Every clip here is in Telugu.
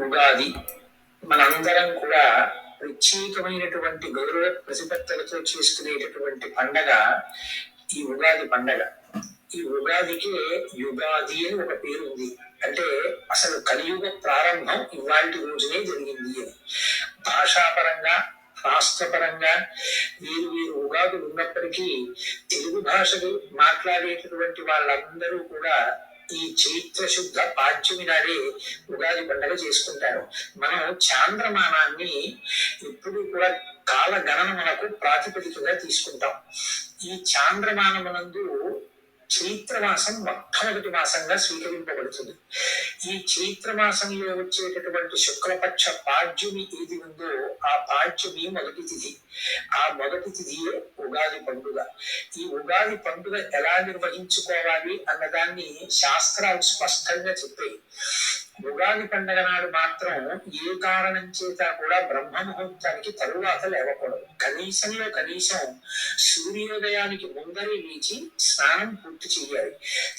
ఉగాది. మనందరం కూడా ప్రత్యేకమైనటువంటి గౌరవ ప్రతిపత్తలతో చేసుకునేటటువంటి పండగ ఈ ఉగాది పండగ. ఈ ఉగాదికి యుగాది అని ఒక పేరు ఉంది. అంటే అసలు కలియుగ ప్రారంభం ఇవాటి రోజునే జరిగింది అని. భాషాపరంగా రాష్ట్రపరంగా వీరు వీరు ఉగాదులు ఉన్నప్పటికీ తెలుగు భాషలు మాట్లాడేటటువంటి వాళ్ళందరూ కూడా ఈ చైత్ర శుద్ధ పాఠ్యమి నాడే ఉగాది పండుగ చేసుకుంటారు. మనం చాంద్రమానాన్ని ఎప్పుడు కూడా కాల గణన మనకు ప్రాతిపదికగా తీసుకుంటాం. ఈ చాంద్రమానమునందు చైత్ర మాసం మొట్టమొదటి మాసంగా స్వీకరింపబడుతుంది. ఈ చైత్ర మాసంలో వచ్చేటటువంటి శుక్లపక్ష పాడ్యమి ఏది ఉందో ఆ పాడ్యమి మొదటి తిథి. ఆ మొదటి తిథి ఉగాది పండుగ. ఈ ఉగాది పండుగ ఎలా నిర్వహించుకోవాలి అన్నదాన్ని శాస్త్రాలు స్పష్టంగా చెప్పాయి. ఉగాది పండగ నాడు మాత్రం ఏ కారణం చేత కూడా బ్రహ్మ ముహూర్తానికి తరువాత లేవకూడదు. కనీసంలో కనీసం సూర్యోదయానికి ముందరే లేచి స్నానం పూర్తి చేయాలి.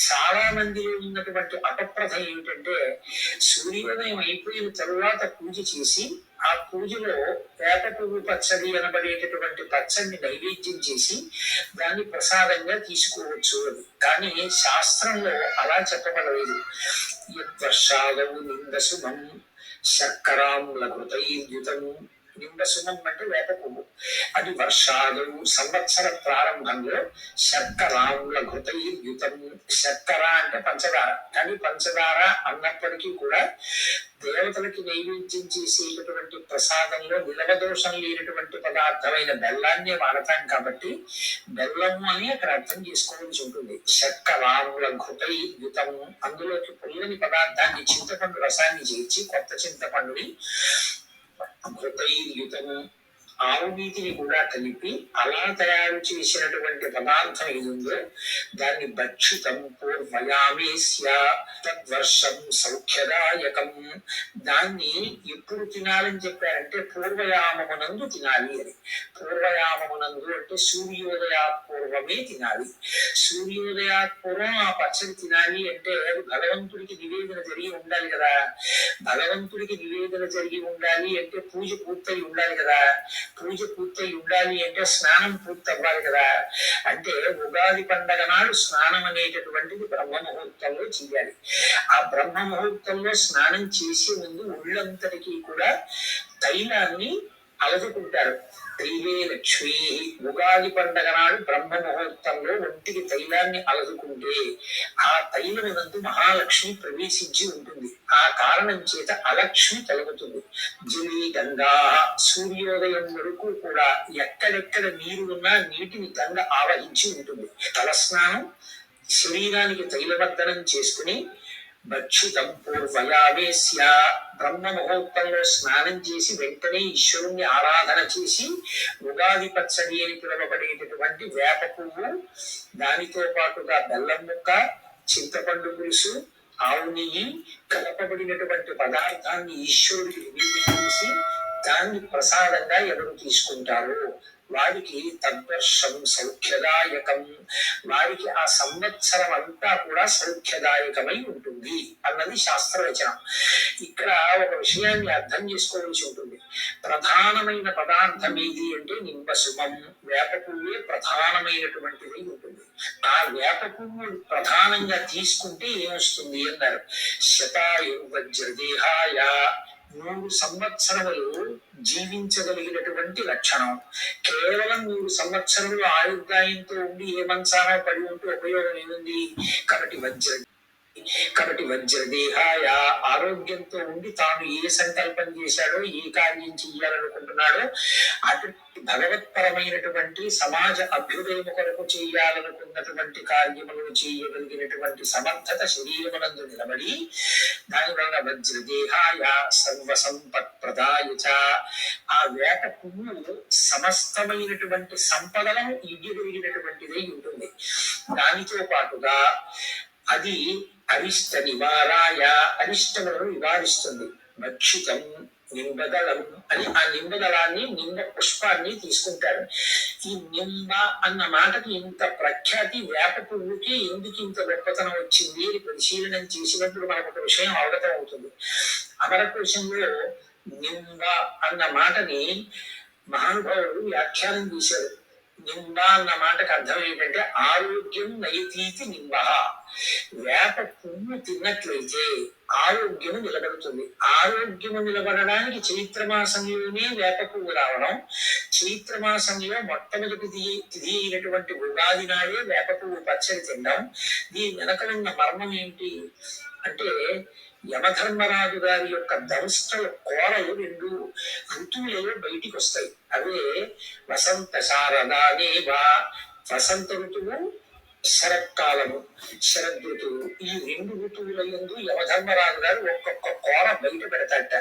చాలా మందిలో ఉన్నటువంటి అపప్రథ ఏమిటంటే సూర్యోదయం అయిపోయిన తరువాత పూజ చేసి ఆ పూజలో వేప పువ్వు పచ్చడి అనబడేటటువంటి పచ్చడిని నైవేద్యం చేసి దాన్ని ప్రసాదంగా తీసుకోవచ్చు అని. కానీ శాస్త్రంలో అలా చెప్పబడలేదు. యద్వర్షాదవు నిందసుమం శర్కరాం లఘుతైర్యుతం నిందసుమం అంటే వేప పువ్వు అది వర్షాదవు సంవత్సర ప్రారంభంలో శర్కరాం యుతం శర్కర అంటే పంచదార. కానీ పంచదార అన్నప్పటికీ కూడా దేవతలకి నైవేద్యం చేసేటటువంటి ప్రసాదంలో విలవదోషం లేనటువంటి పదార్థమైన బెల్లాన్ని వాడతాం కాబట్టి బెల్లము అని అక్కడ అర్థం చేసుకోవాల్సి ఉంటుంది. శర్కరాముల ఘృతై యుతము. అందులోకి పుల్లని పదార్థాన్ని చింతపండు రసాన్ని చేర్చి కొత్త చింతపండుని ఘృతై యుతము ఆవు నీతిని కూడా కలిపి అలా తయారు చేసినటువంటి పదార్థం ఏది ఉందో దాన్ని భక్షితం పూర్వయామేస్య తద్వర్షం సౌఖ్యదాయకం. దాన్ని ఎప్పుడు తినాలని చెప్పారంటే పూర్వయామమునందు తినాలి అని. పూర్వయామమునందు అంటే సూర్యోదయాత్ పూర్వమే తినాలి. సూర్యోదయాత్ పూర్వం ఆ పచ్చడి తినాలి అంటే అది భగవంతుడికి నివేదన జరిగి ఉండాలి కదా. భగవంతుడికి నివేదన జరిగి ఉండాలి అంటే పూజ పూర్తయి ఉండాలి కదా. పూజ పూర్తయి ఉండాలి అంటే స్నానం పూర్తి అవ్వాలి కదా. అంటే ఉగాది పండగ నాడు స్నానం అనేటటువంటిది బ్రహ్మ ముహూర్తంలో చేయాలి. ఆ బ్రహ్మ ముహూర్తంలో స్నానం చేసే ముందు ఒళ్ళంతటికీ కూడా తైలాన్ని అలదుకుంటారు తైలే లక్ష్మి ఉగాది పండగ నాడు బ్రహ్మ ముహూర్తంలో ఒంటికి తైలాన్ని అలదుకుంటే ఆ తైలమునందు మహాలక్ష్మి ప్రవేశించి ఉంటుంది. ఆ కారణం చేత అలక్ష్మి కలుగుతుంది జలి గంగా సూర్యోదయం వరకు కూడా ఎక్కడెక్కడ నీరు ఉన్నా నీటిని గంగ ఆవహించి ఉంటుంది. తలస్నానం శరీరానికి తైలవర్ధనం చేసుకుని భక్షితం పూర్వయావేశ్య. బ్రహ్మ ముహూర్తంలో స్నానం చేసి వెంటనే ఈశ్వరుణ్ణి ఆరాధన చేసి ఉగాది పచ్చడి అని పిలువబడేటటువంటి వేప పువ్వు దానితో పాటుగా బెల్లం ముక్క చింతపండు పులుసు ఆవు నెయ్యి కలపబడినటువంటి పదార్థాన్ని ఈశ్వరుడికి నివేదన దాన్ని ప్రసాదంగా ఎవరు తీసుకుంటారు? వారికి తద్వర్షం సౌఖ్యదాయకం. వారికి ఆ సంవత్సరం అంతా కూడా సౌఖ్యదాయకమై ఉంటుంది అన్నది శాస్త్రవచనం. ఇక్కడ ఒక విషయాన్ని అర్థం చేసుకోవాల్సి ఉంటుంది. ప్రధానమైన పదార్థం ఏది అంటే నింబసుమం. వేప పువ్వే ప్రధానమైనటువంటిది ఉంటుంది. ఆ వేప పువ్వు ప్రధానంగా తీసుకుంటే ఏమొస్తుంది అన్నారు. శతాయు నూరు మూడు సంవత్సరములు జీవించగలిగినటువంటి లక్షణం. కేవలం మూడు సంవత్సరములు ఆయుర్దాయంతో ఉండి ఏ మంచానో పడి ఉంటూ ఉపయోగం ఏముంది? కాబట్టి వజ్ర. కాబట్టి వజ్రదేహాయ ఆరోగ్యంతో ఉండి తాను ఏ సంకల్పం చేశాడో ఏ కార్యం చెయ్యాలనుకుంటున్నాడో అటు భగవత్పరమైనటువంటి సమాజ అభ్యుదయం కొరకు చేయాలనుకున్నటువంటి కార్యములను చేయగలిగినటువంటి సమర్థత శరీరమునందు నిలబడి దానివల్ల వజ్రదేహాయ సర్వ సంపత్ ప్రదాయ ఆ వేట పువ్వు సమస్తమైనటువంటి సంపదలను ఇవ్వగలిగినటువంటిదై ఉంటుంది. దానితో పాటుగా అది అరిష్ట నివారాయ అరిష్టములను నివారిస్తుంది. భక్షితం నింబదళం అని ఆ నింబదళాన్ని నింబ పుష్పాన్ని తీసుకుంటారు. ఈ నింబ అన్న మాటకి ఇంత ప్రఖ్యాతి వేప పువ్వుకి ఎందుకు ఇంత గొప్పతనం వచ్చింది? అని పరిశీలనం చేసినప్పుడు మనకు ఒక విషయం అవగతం అవుతుంది. అమరకోశంలో నింబ అన్న మాటని మహానుభావుడు వ్యాఖ్యానం చేశారు నింబ అన్న మాటకు అర్థం ఏంటంటే ఆరోగ్యం నయతీతి నింబ వేప పువ్వు తిన్నట్లయితే ఆరోగ్యము నిలబడుతుంది. ఆరోగ్యము నిలబడడానికి చైత్రమాసంలోనే వేప పువ్వు రావడం చైత్రమాసంలో మొట్టమొదటి తిది అయినటువంటి ఉగాది నాడే వేప పువ్వు పచ్చడి తినడం. దీని వెనక ఉన్న మర్మం ఏంటి? అంటే యమధర్మరాజు గారి యొక్క దంష్టల కోరలు రెండు ఋతువులలో బయటికి వస్తాయి అవే వసంత శారదానేవా వసంత ఋతువు శరత్కాలము శరద్ ఋతువు ఈ రెండు ఋతువుల యందు యమధర్మరాజు గారు ఒక్కొక్క కోర బయట పెడతాడట.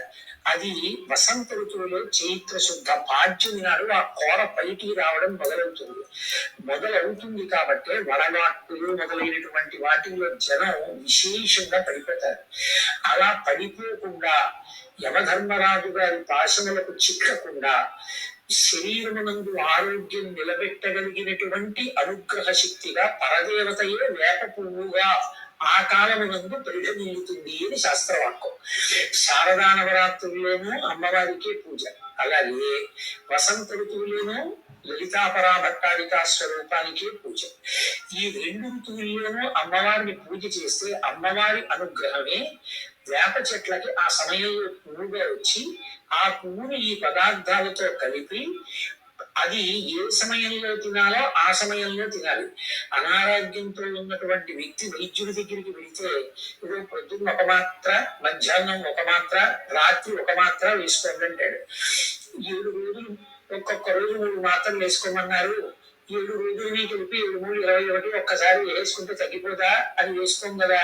అది వసంత ఋతువులో చైత్ర శుద్ధ పాడ్యమి నాడు ఆ కోర పైకి రావడం మొదలవుతుంది. మొదలవుతుంది కాబట్టి వడగాట్టులు మొదలైనటువంటి వాటిలో జనం విశేషంగా పడిపోతారు. అలా పడిపోకుండా యమధర్మరాజు గారి పాశములకు చిక్కకుండా శరీరమునందు ఆరోగ్యం నిలబెట్టగలిగినటువంటి అనుగ్రహ శక్తిగా పరదేవతయే వేప పువ్వుగా ఆ కాలమునందు పరిగణిల్లుతుంది అని శాస్త్రవాక్యం. శారదా నవరాత్రుల్లోనూ అమ్మవారికే పూజ. అలాగే వసంత ఋతువులోనూ లలితాపరా భట్టారికా స్వరూపానికే పూజ. ఈ రెండు ఋతువుల్లోనూ అమ్మవారిని పూజ చేస్తే అమ్మవారి అనుగ్రహమే వేప చెట్లకి ఆ సమయంలో పువ్వుగా వచ్చి ఆ పువ్వుని ఈ పదార్థాలతో కలిపి అది ఏ సమయంలో తినాలో ఆ సమయంలో తినాలి. అనారోగ్యంతో ఉన్నటువంటి వ్యక్తి వైద్యుడి దగ్గరికి వెళితే ఇప్పుడు పొద్దున్న ఒక మాత్ర మధ్యాహ్నం ఒక మాత్ర రాత్రి ఒక మాత్ర వేసుకోండి అంటాడు. ఏడు రోజులు ఒక్కొక్క రోజు మూడు మాత్రలు వేసుకోమన్నారు. ఏడు రోజులు నీకు కలిపి ఏడు మూడు ఇరవై ఒకటి ఒక్కసారి వేసుకుంటే తగ్గిపోదా? అని వేసుకోం కదా.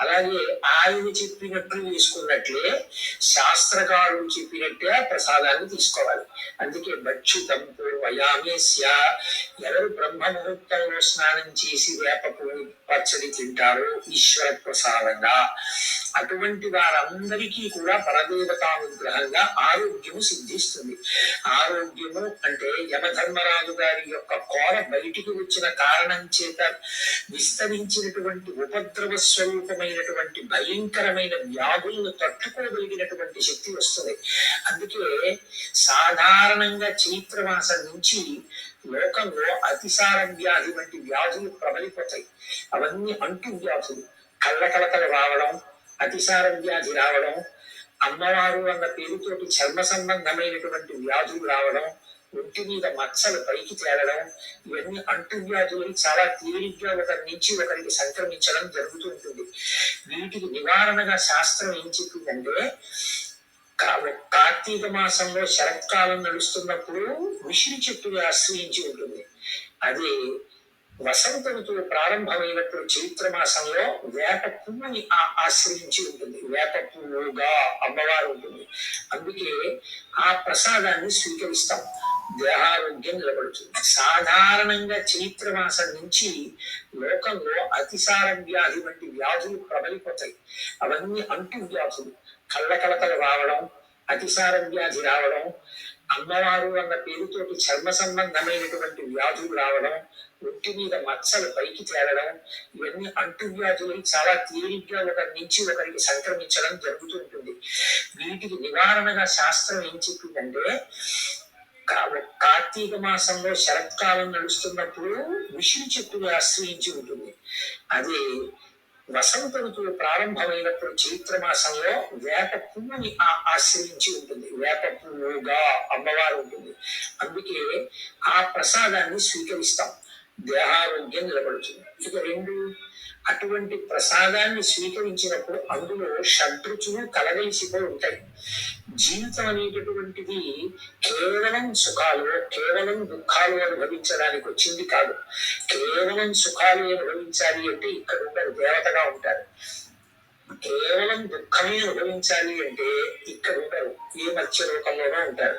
అలాగే ఆయన చెప్పినట్లు వేసుకున్నట్లే శాస్త్రకారులు చెప్పినట్టే ప్రసాదాన్ని తీసుకోవాలి. అందుకే భక్షితం వయామేస్య ఎవరు బ్రహ్మ ముహూర్తంలో స్నానం చేసి వేప పువ్వు పచ్చడి తింటారు ఈశ్వర ప్రసాదంగా అటువంటి వారందరికీ కూడా పరదేవతానుగ్రహంగా ఆరోగ్యము సిద్ధిస్తుంది. ఆరోగ్యము అంటే యమధర్మరాజు గారి యొక్క కోర బయటికి వచ్చిన కారణం చేత విస్తరించినటువంటి ఉపద్రవ స్వరూపమైనటువంటి భయంకరమైన వ్యాధులను తట్టుకోగలిగినటువంటి శక్తి వస్తుంది. అందుకే సాధారణంగా చైత్రమాసం నుంచి లోకంలో అతిసారం వ్యాధి వంటి వ్యాధులు ప్రబలిపోతాయి. అవన్నీ అంటు వ్యాధులు. కళ్ళకలకలు రావడం అతిసారం వ్యాధి రావడం అమ్మవారు అన్న పేరుతోటి చర్మ సంబంధమైనటువంటి వ్యాధులు రావడం ఒంటి మీద మచ్చలు పైకి తేలడం ఇవన్నీ అంటువ్యాధులు చాలా తేలిగ్గా ఒకరి నుంచి ఒకరికి సంక్రమించడం జరుగుతూ ఉంటుంది. వీటికి నివారణగా శాస్త్రం ఏం చెప్పిందంటే కా- కార్తీక మాసంలో శరత్కాలం నడుస్తున్నప్పుడు ఉసిరి చెట్టుని ఆశ్రయించి ఉంటుంది. అది వసంత ఋతువు ప్రారంభమైనప్పుడు చైత్ర మాసంలో వేప పువ్వుని ఆశ్రయించి ఉంటుంది. వేప పువ్వుగా అమ్మవారు ఉంటుంది. అందుకే ఆ ప్రసాదాన్ని స్వీకరిస్తాం. దేహారోగ్యం నిలబడుతుంది. సాధారణంగా చైత్ర మాసం నుంచి లోకంలో అతిసార వ్యాధి వంటి వ్యాధులు ప్రబలిపోతాయి. అవన్నీ అంటు వ్యాధులు కళ్ళకలకలు రావడం అతిసార వ్యాధి రావడం అమ్మవారు అన్న పేరుతోటి చర్మ సంబంధమైనటువంటి వ్యాధులు రావడం ఒంటి మీద మచ్చలు పైకి తేలడం ఇవన్నీ అంటువ్యాధులు చాలా తేలిగ్గా ఒకరి నుంచి ఒకరికి సంక్రమించడం జరుగుతూ ఉంటుంది. వీటికి నివారణగా శాస్త్రం ఏం చెప్పిందంటే కార్తీక మాసంలో శరత్కాలం నడుస్తున్నప్పుడు ఉసిరి చెట్టుని ఆశ్రయించి ఉంటుంది. అది వసంత ఋతువు ప్రారంభమైనప్పుడు చైత్ర మాసంలో వేప పువ్వుని ఆ- ఆశ్రయించి ఉంటుంది. వేప పువ్వుగా అమ్మవారు ఉంటుంది. అందుకే ఆ ప్రసాదాన్ని స్వీకరిస్తాం. దేహారోగ్యం నిలబడుతుంది. ఇక రెండు అటువంటి ప్రసాదాన్ని స్వీకరించినప్పుడు అందులో షడ్రుచులు కలగలిసిపోయి ఉంటాయి. జీవితం అనేటటువంటిది కేవలం సుఖాలు కేవలం దుఃఖాలు అనుభవించడానికి వచ్చింది కాదు. కేవలం సుఖాలు అనుభవించాలి అంటే ఇక్కడ ఉండరు దేవతగా ఉంటారు. కేవలం దుఃఖమే అనుభవించాలి అంటే ఇక్కడ ఉండరు ఏ మత్స్యలోకంలోనూ ఉంటారు.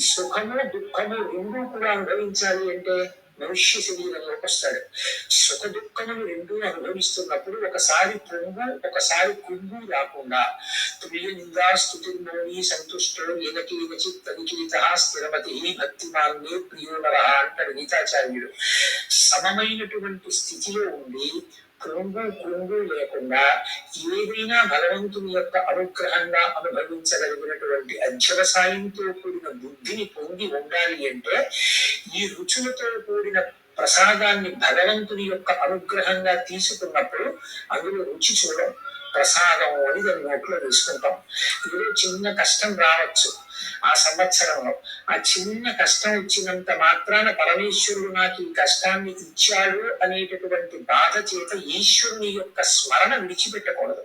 సుఖము దుఃఖము రెండూ కూడా అనుభవించాలి అంటే మనుష్య శరీరంలోకి వస్తాడు సుఖ దుఃఖములు రెండు అనుభవిస్తున్నప్పుడు ఒకసారి పొంగు ఒకసారి కుంగు రాకుండా తుల్య నిందా స్థుతిర్మోని సంతుష్టో ఏనకేనచిత్ తనికేత స్థిరమతి. భక్తిమాన్నే ప్రియోనర అంటాడు గీతాచార్యుడు. సమమైనటువంటి స్థితిలో ఉండి కొంగు కొంగు లేకుండా ఏదైనా భగవంతుని యొక్క అనుగ్రహంగా అనుభవించగలిగినటువంటి అధ్యవసాయంతో కూడిన బుద్ధిని పొంది ఉండాలి అంటే ఈ రుచులతో కూడిన ప్రసాదాన్ని భగవంతుని యొక్క అనుగ్రహంగా తీసుకున్నప్పుడు అందులో రుచి చూడం ప్రసాదం అని దాని నోట్లో తీసుకుంటాం. ఏదో చిన్న కష్టం రావచ్చు ఆ సంవత్సరంలో. ఆ చిన్న కష్టం వచ్చినంత మాత్రాన పరమేశ్వరుడు నాకు ఈ కష్టాన్ని ఇచ్చాడు అనేటటువంటి బాధ చేత ఈశ్వరుని యొక్క స్మరణ విడిచిపెట్టకూడదు.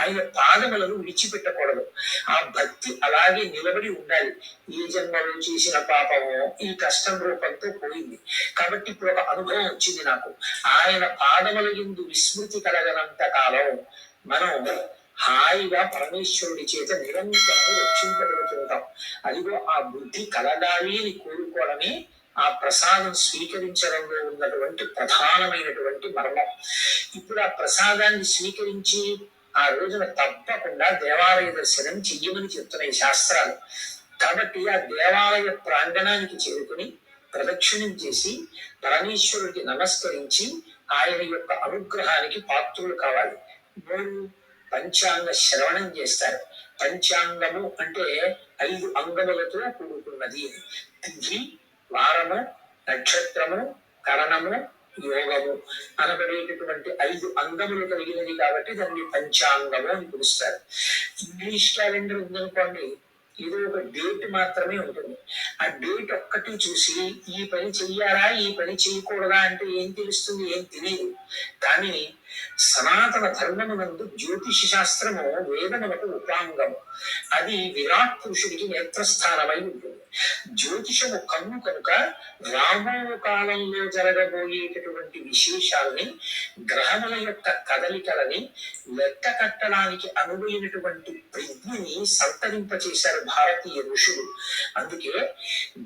ఆయన పాదములను విడిచిపెట్టకూడదు. ఆ భక్తి అలాగే నిలబడి ఉండాలి. ఈ జన్మలో చేసిన పాపము ఈ కష్టం రూపంతో పోయింది. కాబట్టి ఇప్పుడు ఒక అనుభవం వచ్చింది నాకు. ఆయన పాదముల ఎందు విస్మృతి కలగనంత కాలం మనం హాయిగా పరమేశ్వరుడి చేత నిరంతరం రక్షింపబడుతుంటాం. అదిగో ఆ బుద్ధి కలగాలి అని కోరుకోవడమే ఆ ప్రసాదం స్వీకరించడంలో ఉన్నటువంటి ప్రధానమైనటువంటి మర్మం. ఇప్పుడు ఆ ప్రసాదాన్ని స్వీకరించి ఆ రోజున తప్పకుండా దేవాలయ దర్శనం చెయ్యమని చెప్తున్నాయి శాస్త్రాలు. కాబట్టి ఆ దేవాలయ ప్రాంగణానికి చేరుకుని ప్రదక్షిణం చేసి పరమేశ్వరుడికి నమస్కరించి ఆయన యొక్క అనుగ్రహానికి పాత్రులు కావాలి. పంచాంగ శ్రవణం చేస్తారు. పంచాంగము అంటే ఐదు అంగములతో కూడుకున్నది. తిథి వారము నక్షత్రము కరణము యోగము. అనబడేటటువంటి ఐదు అంగములు కలిగినది కాబట్టి దాన్ని పంచాంగము అని పిలుస్తారు. ఇంగ్లీష్ క్యాలెండర్ ఉందనుకోండి ఏదో ఒక డేట్ మాత్రమే ఉంటుంది. ఆ డేట్ ఒక్కటి చూసి ఈ పని చెయ్యాలా ఈ పని చేయకూడదా అంటే ఏం తెలుస్తుంది ఏం తెలియదు కానీ సనాతన ధర్మమునందు జ్యోతిష శాస్త్రము వేదములకు ఉపాంగము. అది విరాట్ పురుషుడికి నేత్రస్థానమై ఉంటుంది. జ్యోతిషము కన్ను కనుక రాబో కాలంలో జరగబోయేటటువంటి విశేషాలని గ్రహముల యొక్క కదలికలని లెక్క కట్టడానికి అనువైనటువంటి ప్రజ్ఞని సంతరింపచేశారు భారతీయ ఋషులు. అందుకే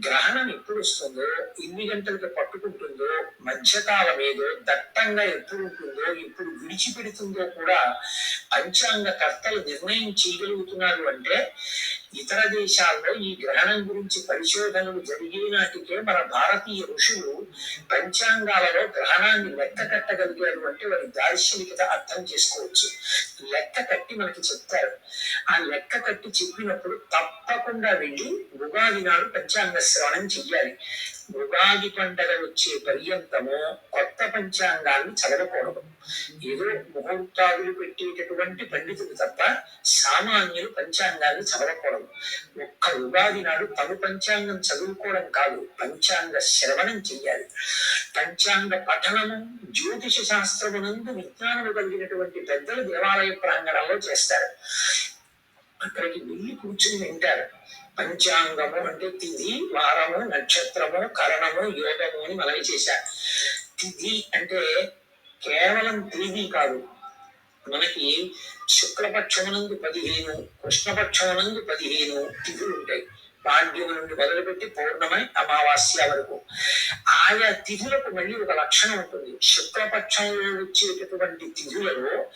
గ్రహణం ఎప్పుడు వస్తుందో ఎన్ని గంటలకు పట్టుకుంటుందో మధ్యకాలం ఏదో దట్టంగా ఎప్పుడు ఉంటుందో ఇప్పుడు విడిచిపెడుతుందో కూడా పంచాంగ కర్తలు నిర్ణయం చేయగలుగుతున్నారు అంటే ఇతర దేశాల్లో ఈ గ్రహణం గురించి పరిశోధనలు జరిగే నాటికే మన భారతీయ ఋషులు పంచాంగాలలో గ్రహణాన్ని లెక్క కట్టగలిగారు అంటే వారి దార్శనికత అర్థం చేసుకోవచ్చు. లెక్క కట్టి మనకి చెప్తారు. ఆ లెక్క కట్టి చెప్పినప్పుడు తప్పకుండా వెళ్ళి ఉగాది నాడు పంచాంగ శ్రవణం చెయ్యాలి. ఉగాది పండగ వచ్చే పర్యంతము కొత్త పంచాంగాన్ని చదవకూడదు. ఏదో ముహూర్తాదులు పెట్టేటటువంటి పండితులు తప్ప సామాన్యులు పంచాంగాన్ని చదవకూడదు. ఒక్క ఉగాది నాడు తను పంచాంగం చదువుకోవడం కాదు పంచాంగ శ్రవణం చెయ్యాలి. పంచాంగ పఠనము జ్యోతిష శాస్త్రమునందు విజ్ఞానము కలిగినటువంటి పెద్దలు దేవాలయ ప్రాంగణంలో చేస్తారు. అక్కడికి వెళ్ళి కూర్చుని వింటారు. పంచాంగము అంటే తిథి వారము నక్షత్రము కరణము యోగము అని మనవి చేశారు. తిథి అంటే కేవలం తిది కాదు. మనకి శుక్లపక్షమునందు పదిహేను కృష్ణపక్షమునందు పదిహేను తిథులు ఉంటాయి నుండి మొదలుపెట్టి పౌర్ణమై అమావాస్య వరకు. ఆయా తిథులకు మళ్ళీ ఒక లక్షణం ఉంటుంది. శుక్లపక్షంలో వచ్చేటటువంటి తిథులలో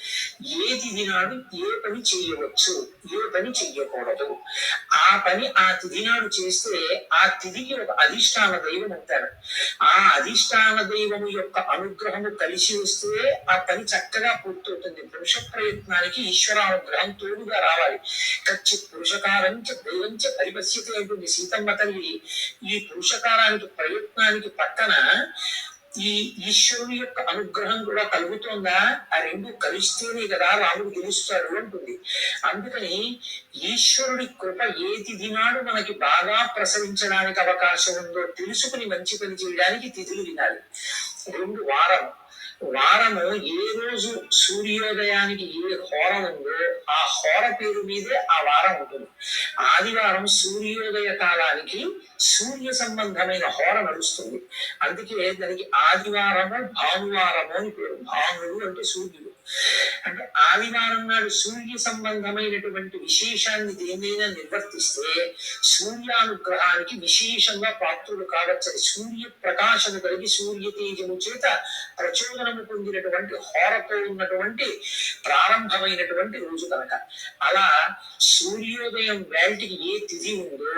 ఏ తిథి నాడు ఏ పని చేయవచ్చు? ఏ పని చెయ్యకూడదు. ఆ పని ఆ తిథి నాడు చేస్తే ఆ తిథికి ఒక అధిష్టాన దైవం అంటారు. ఆ అధిష్టాన దైవం యొక్క అనుగ్రహము కలిసి వస్తే ఆ పని చక్కగా పూర్తవుతుంది. పురుష ప్రయత్నానికి ఈశ్వరానుగ్రహం తోడుగా రావాలి. కచ్చిత్ దైవం చ పరిపశ్యతే ఉంటుంది సీతమ్మ తల్లి ఈ పురుషకారానికి ప్రయత్నానికి పక్కన ఈ ఈశ్వరుని యొక్క అనుగ్రహం కూడా కలుగుతుందా? ఆ రెండు కలిస్తేనే కదా రాముడు గెలుస్తాడు అంటుంది. అందుకని ఈశ్వరుడి కృప ఏ తిథి మనకి బాగా ప్రసవించడానికి అవకాశం ఉందో తెలుసుకుని మంచి పని చేయడానికి తిథులు వినాలి. రెండు వారం. వారము ఏ రోజు సూర్యోదయానికి ఏ హోరం ఉందో ఆ హోర పేరు మీదే ఆ వారం ఉంటుంది. ఆదివారం సూర్యోదయ కాలానికి సూర్య సంబంధమైన హోర నడుస్తుంది. అందుకే దానికి ఆదివారము భానువారము అని పేరు. భానుడు అంటే సూర్యుడు. అంటే ఆదివారం నాడు సూర్య సంబంధమైనటువంటి విశేషాన్ని దేనైనా నిర్వర్తిస్తే సూర్యానుగ్రహానికి విశేషంగా పాత్రులు కావచ్చని సూర్య ప్రకాశము కలిగి సూర్య తేజము చేత ప్రచోదనము పొందినటువంటి హోరతో ఉన్నటువంటి ప్రారంభమైనటువంటి రోజు కనుక. అలా సూర్యోదయం వేల్టికి ఏ తిథి ఉందో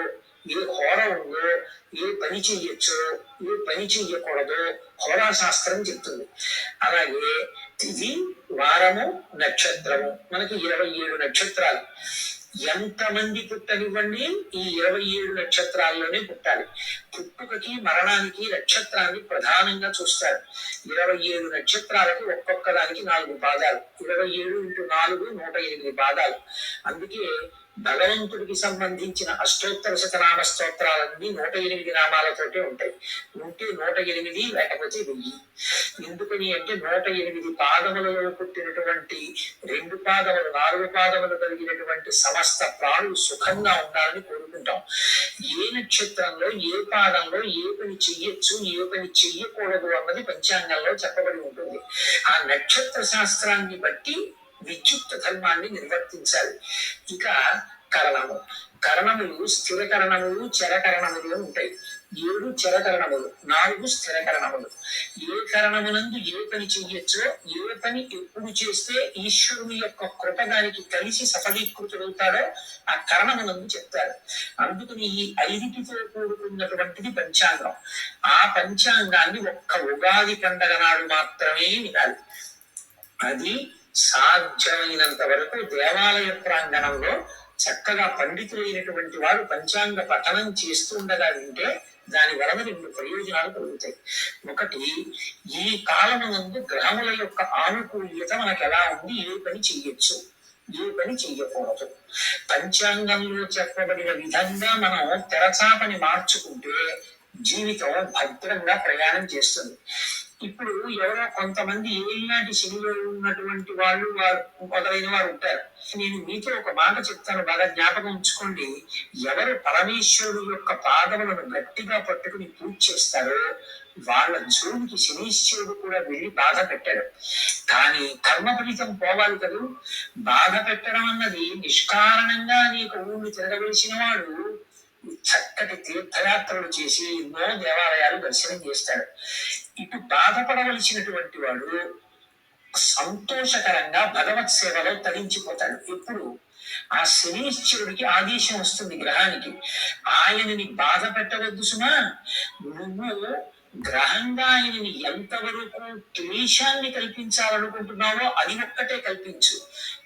ఏ హోర ఉందో ఏ పని చెయ్యొచ్చో ఏ పని చెయ్యకూడదో హోరా శాస్త్రం చెప్తుంది. అలాగే తిథి వారము నక్షత్రము. మనకి ఇరవై ఏడు నక్షత్రాలు. ఎంతమంది పుట్టనివ్వండి ఈ ఇరవై ఏడు నక్షత్రాల్లోనే పుట్టాలి. పుట్టుకకి మరణానికి నక్షత్రాన్ని ప్రధానంగా చూస్తారు. ఇరవై ఏడు నక్షత్రాలకు ఒక్కొక్క దానికి నాలుగు పాదాలు ఇరవై ఏడు ఇంటూ నాలుగు నూట ఎనిమిది పాదాలు అందుకే భగవంతుడికి సంబంధించిన అష్టోత్తర శతనామ స్తోత్రాలన్నీ నూట ఎనిమిది నామాలతోటే ఉంటాయి. ఉంటే నూట ఎనిమిది లేకపోతే వెయ్యి. ఎందుకని అంటే నూట ఎనిమిది పాదములలో పుట్టినటువంటి రెండు పాదములు నాలుగు పాదములు కలిగినటువంటి సమస్త ప్రాణులు సుఖంగా ఉండాలని కోరుకుంటాం. ఏ నక్షత్రంలో ఏ పాదంలో ఏ పని చెయ్యొచ్చు ఏ పని చెయ్యకూడదు అన్నది పంచాంగంలో చెప్పబడి ఉంటుంది. ఆ నక్షత్ర శాస్త్రాన్ని బట్టి విద్యుక్త ధర్మాన్ని నిర్వర్తించాలి. ఇక కరణము. కరణములు స్థిర కరణములు చరకరణములు ఉంటాయి. ఏడు చరకరణములు నాలుగు స్థిరకరణములు. ఏ కరణమునందు ఏ పని చెయ్యొచ్చో ఏ పని ఎప్పుడు చేస్తే ఈశ్వరుని యొక్క కృప దానికి కలిసి సఫలీకృతుడవుతాడో ఆ కరణమునందు చెప్తారు. అందుకని ఈ ఐదిటితో కూడుకున్నటువంటిది పంచాంగం. ఆ పంచాంగాన్ని ఒక్క ఉగాది పండగ నాడు మాత్రమే వినాలి. అది సాధ్యమైనంత వరకు దేవాలయ ప్రాంగణంలో చక్కగా పండితులైనటువంటి వారు పంచాంగ పఠనం చేస్తుండగా వింటే దాని వలన రెండు ప్రయోజనాలు కలుగుతాయి. ఒకటి ఈ కాలమునందు గ్రహముల యొక్క ఆనుకూల్యత మనకు ఎలా ఉంది? ఏ పని చెయ్యొచ్చు? ఏ పని చెయ్యకూడదు. పంచాంగంలో చెప్పబడిన విధంగా మనం తెరచాపని మార్చుకుంటే జీవితం భద్రంగా ప్రయాణం చేస్తుంది. ఇప్పుడు ఎవరో కొంతమంది ఏనాటి శనిలో ఉన్నటువంటి వాళ్ళు వారు మొదలైన వారు ఉంటారు. నేను మీతో ఒక మాట చెప్తాను బాగా జ్ఞాపకం ఉంచుకోండి. ఎవరు పరమేశ్వరుడు యొక్క పాదములను గట్టిగా పట్టుకుని పూజ చేస్తారో వాళ్ళ జోడికి శనీశ్వరుడు కూడా వెళ్ళి బాధ పెట్టాడు కానీ కర్మ ఫలితం పోవాలి కదూ? బాధ పెట్టడం అన్నది నిష్కారణంగా నీకు ఊళ్ళు తిరగవలసిన వాడు చక్కటి తీర్థయాత్రలు చేసి ఎన్నో దేవాలయాలు దర్శనం చేస్తాడు ఇటు బాధపడవలసినటువంటి వాడు సంతోషకరంగా భగవత్ సేవలో తరించిపోతాడు. ఎప్పుడు? ఆ శనీశ్వరుడికి ఆదేశం వస్తుంది గ్రహానికి. ఆయనని బాధ పెట్టవద్దు సుమా. నువ్వు గ్రహంగా ఆయనని ఎంతవరకు క్లేశాన్ని కల్పించాలనుకుంటున్నావో అది ఒక్కటే కల్పించు.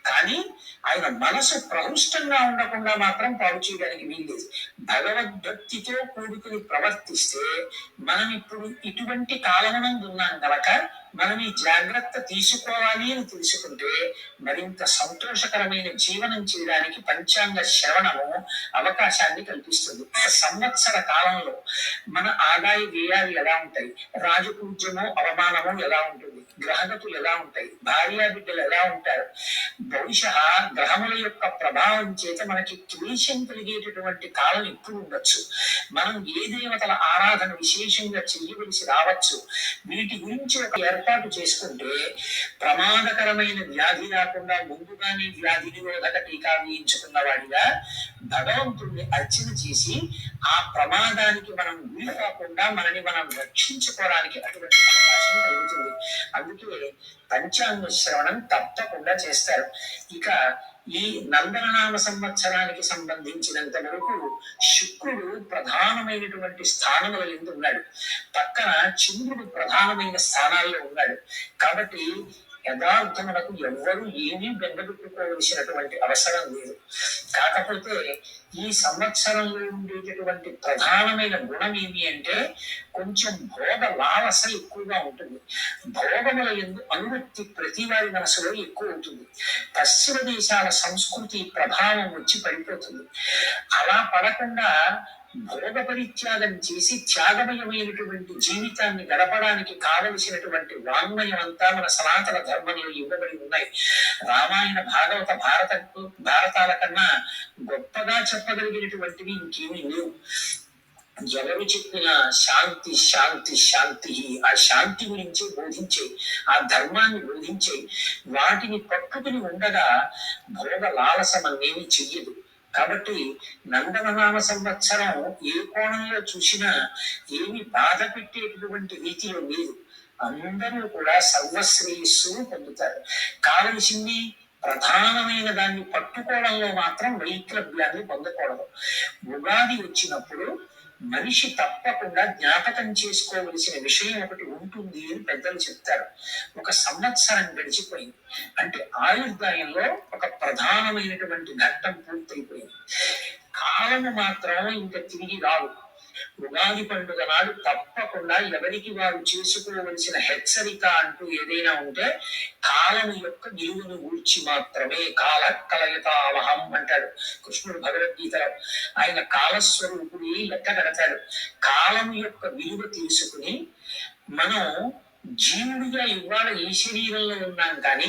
కానీ ఆయన మనసు ప్రహృష్టంగా ఉండకుండా మాత్రం పాడు చేయడానికి వీల్లేదు. భగవద్భక్తితో కూడుకుని ప్రవర్తిస్తే మనం ఇప్పుడు ఇటువంటి కాలమనం ఉన్నాం కనుక మనం ఈ జాగ్రత్త తీసుకోవాలి అని తెలుసుకుంటే మరింత సంతోషకరమైన జీవనం చేయడానికి పంచాంగ శ్రవణము అవకాశాన్ని కల్పిస్తుంది. సంవత్సర కాలంలో మన ఆదాయ వ్యయాలు ఎలా ఉంటాయి? రాజపూజ్యము అవమానము ఎలా ఉంటుంది? గ్రహగతులు ఎలా ఉంటాయి? భార్యా బిడ్డలు ఎలా ఉంటారు? బహుశా గ్రహముల యొక్క ప్రభావం చేత మనకి క్లేశం కలిగేటటువంటి కాలం ఎక్కువ ఉండొచ్చు. మనం ఏ దేవతల ఆరాధన విశేషంగా చెయ్యవలసి రావచ్చు? వీటి గురించి ఒక ఏర్పాటు చేసుకుంటే ప్రమాదకరమైన వ్యాధి రాకుండా ముందుగానే వ్యాధి నిరోధక టీకా వేయించుకున్న వాడిగా భగవంతుడిని అర్చన చేసి ఆ ప్రమాదానికి మనం వీలు కాకుండా మనని మనం రక్షించుకోవడానికి అటువంటి అవకాశం కలుగుతుంది. అందుకే పంచాంగ శ్రవణం తప్పకుండా చేస్తారు. ఇక ఈ నందననామ సంవత్సరానికి సంబంధించినంత వరకు శుక్రుడు ప్రధానమైనటువంటి స్థానంలో ఎందు ఉన్నాడు. పక్కన చంద్రుడు ప్రధానమైన స్థానాల్లో ఉన్నాడు. కాబట్టి యథార్థమునకు ఎవ్వరూ ఏమీ బెంగపెట్టుకోవలసినటువంటి అవసరం లేదు. కాకపోతే ఈ సంవత్సరంలో ఉండేటటువంటి ప్రధానమైన గుణం ఏమి అంటే కొంచెం భోగ లాలస ఎక్కువగా ఉంటుంది. భోగముల ఎందు అనువృత్తి ప్రతి వారి మనసులో ఎక్కువ ఉంటుంది. పశ్చిమ దేశాల సంస్కృతి ప్రభావం వచ్చి పడిపోతుంది. అలా పడకుండా భోగ పరిత్యాగం చేసి త్యాగమయమైనటువంటి జీవితాన్ని గడపడానికి కావలసినటువంటి వాంగ్మయం అంతా మన సనాతన ధర్మంలో ఇవ్వబడి ఉన్నాయి. రామాయణ భాగవత భారత భారతాల కన్నా గొప్పగా చెప్పగలిగినటువంటివి ఇంకేమీ లేవు. ఎవరు చెప్పిన శాంతి శాంతి శాంతి ఆ శాంతి గురించి బోధించే ఆ ధర్మాన్ని బోధించే వాటిని పట్టుకుని ఉండగా భోగ లాలసం అనేవి చెయ్యదు. కాబట్టి నందననామ సంవత్సరం ఏ కోణంలో చూసినా ఏమి బాధ పెట్టేటటువంటి రీతిలో లేదు. అందరూ కూడా సర్వశ్రేయస్సును పొందుతారు. కావలసింది ప్రధానమైన దాన్ని పట్టుకోవడంలో మాత్రం వైక్లభ్యాన్ని పొందకూడదు. ఉగాది వచ్చినప్పుడు మనిషి తప్పకుండా జ్ఞాపకం చేసుకోవలసిన విషయం ఒకటి ఉంటుంది అని పెద్దలు చెప్తారు. ఒక సంవత్సరం గడిచిపోయింది. అంటే ఆయుర్దాయంలో ఒక ప్రధానమైనటువంటి ఘట్టం పూర్తయిపోయింది. కాలము మాత్రం ఇంకా తిరిగి రాదు ఉగాది పండుగ నాడు తప్పకుండా ఎవరికి వారు చేసుకోవలసిన హెచ్చరిక అంటూ ఏదైనా ఉంటే కాలం యొక్క విలువను గూర్చి మాత్రమే కాల కలయతావహం అంటాడు. కృష్ణుడు భగవద్గీతలో ఆయన కాలస్వరూపుడి లెక్క కడతాడు కాలం యొక్క విలువ తీసుకుని మనం జీవుడిగా ఇవాళ ఈ శరీరంలో ఉన్నాం కానీ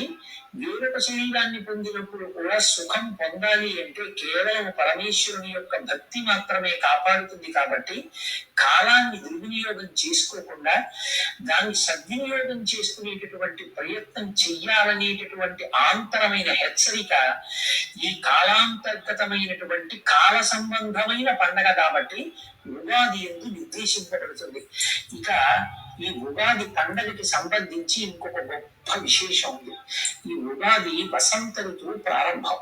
వేరొక శరీరాన్ని పొందినప్పుడు కూడా సుఖం పొందాలి అంటే కేవలం పరమేశ్వరుని యొక్క భక్తి మాత్రమే కాపాడుతుంది కాబట్టి కాలాన్ని దుర్వినియోగం చేసుకోకుండా దాన్ని సద్వినియోగం చేసుకునేటటువంటి ప్రయత్నం చెయ్యాలనేటటువంటి ఆంతరమైన హెచ్చరిక ఈ కాలాంతర్గతమైనటువంటి కాల సంబంధమైన పండగ కాబట్టి ఉగాది ఎందు నిర్దేశింపబడుతుంది ఇక ఈ ఉగాది పండగకి సంబంధించి ఇంకొక గొప్ప విశేషం ఉంది. ఈ ఉగాది వసంత ఋతువు ప్రారంభం.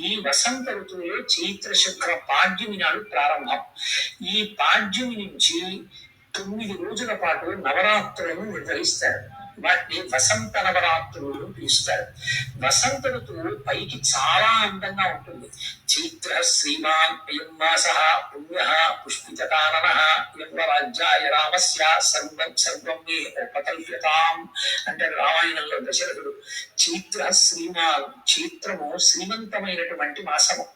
ఈ వసంత ఋతువులో చైత్ర శుక్ర పాడ్యమి నాడు ప్రారంభం. ఈ పాడ్యమి నుంచి తొమ్మిది రోజుల పాటు నవరాత్రులను నిర్వహిస్తారు. వాటిని వసంత నవరాత్రులు పిలుస్తారు వసంత ఋతువు పైకి చాలా అందంగా ఉంటుంది. చైత్ర శ్రీమాన్ అయం మాస పుణ్య పుష్పితకానన రాజ్యాయ రామస్య సర్వం సర్వం మే ఉపకల్ప్యతాం అంటే రామాయణంలో దశరథుడు. చైత్ర శ్రీమాన్ చైత్రము శ్రీమంతమైనటువంటి మాసము.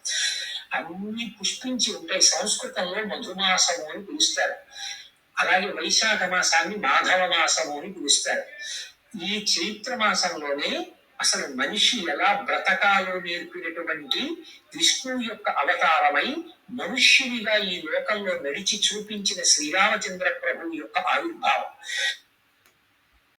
అన్ని పుష్పించి ఉంటాయి. సంస్కృతంలో మధుమాసము అని పిలుస్తారు. అలాగే వైశాఖ మాసాన్ని మాధవ మాసము అని పిలుస్తారు. ఈ చైత్ర మాసంలోనే అసలు మనిషి ఎలా బ్రతకాలో నేర్పినటువంటి విష్ణువు యొక్క అవతారమై మనుష్యునిగా ఈ లోకంలో నడిచి చూపించిన శ్రీరామచంద్ర ప్రభు యొక్క ఆవిర్భావం.